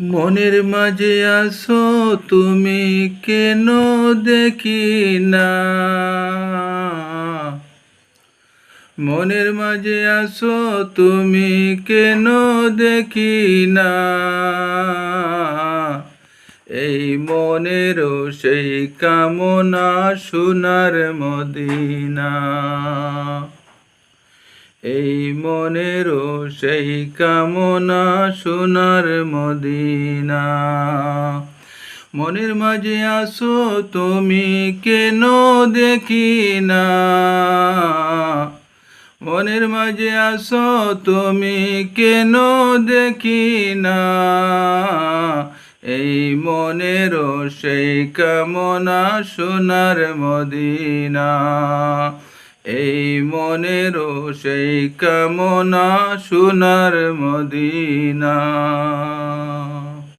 মনের মাঝে আসো তুমি কেন দেখি না? মনের মাঝে আসো তুমি কেন দেখি না? এই মনেরও সেই কামনা সোনার মদিনা। এই মনেরও সেই কামনা সোনার মদিনা। মনের মাঝে আসো তুমি কেন দেখি না? মনের মাঝে আসো তুমি কেন দেখি না? এই মনেরও সেই কামনা সোনার মদিনা। এই মনেরও সেই কামনা সোনার মদিনা।